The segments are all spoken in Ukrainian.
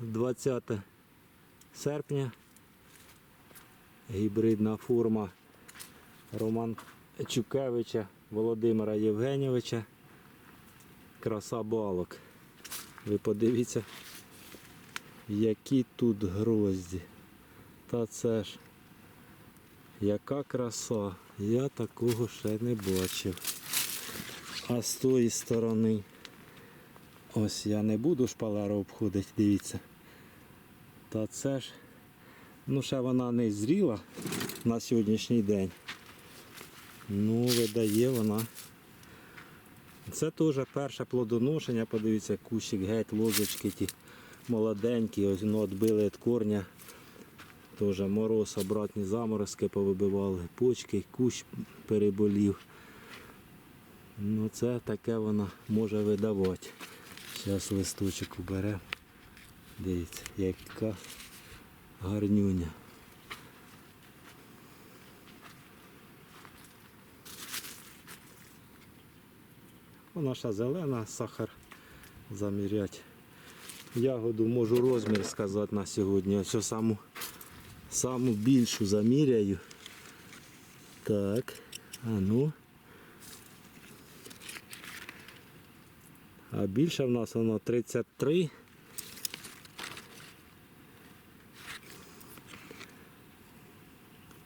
20 серпня. Гібридна форма Роман Чукевича Володимира Євгеньовича. Краса балок. Ви подивіться, які тут грозді. Та це ж яка краса. Я такого ще не бачив. А з тої сторони. Ось я не буду шпалеру обходити, дивіться. Та це ж, ну ще вона не зріла на сьогоднішній день. Ну, видає вона. Це теж перше плодоношення, подивіться, кущик геть, лозочки ті молоденькі, ось воно відбили від корня. Теж мороз, обратні заморозки повибивали, почки, кущ переболів. Ну це таке вона може видавати. Зараз листочок уберемо. Дивіться, яка гарнюня. Вона ще зелена, сахар заміряти. Ягоду можу розмір сказати на сьогодні. Ось саму, саму більшу заміряю. Так, а ну. А більше в нас воно 33.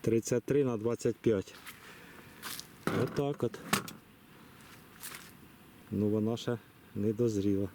Тридцять три на двадцять п'ять. Отак от. Ну вона ще не дозріла.